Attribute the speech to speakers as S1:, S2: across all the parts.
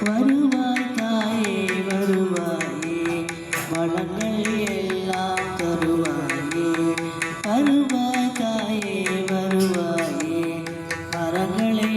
S1: வருவாய் தாயே வருவாயே வளங்கள் எல்லாம் தருவாயே வருவாய் தாயே வருவாயே மரங்களை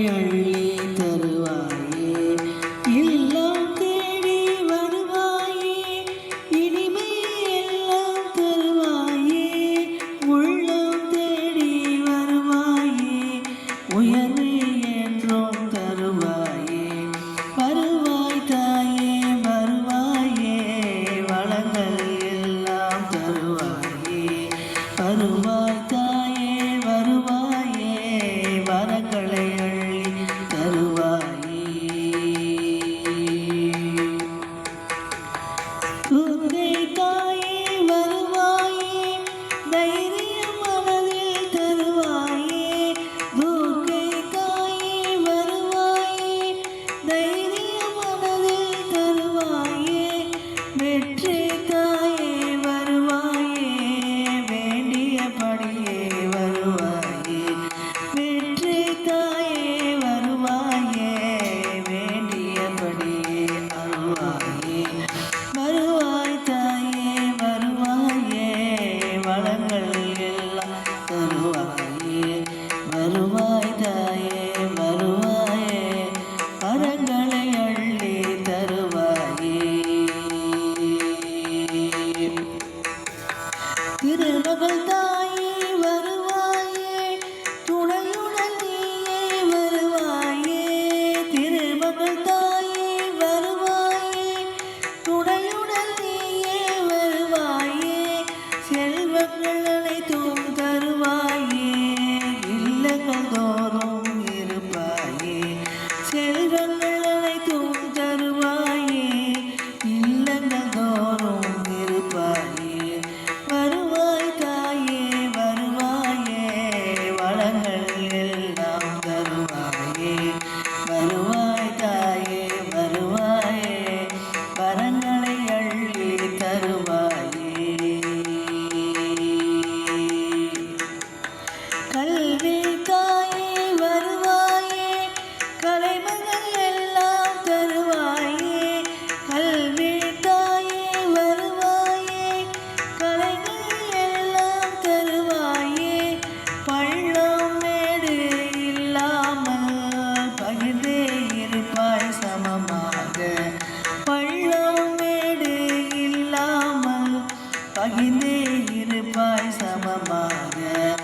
S1: ஓய்ந்தே இருப்பாய் சமமாக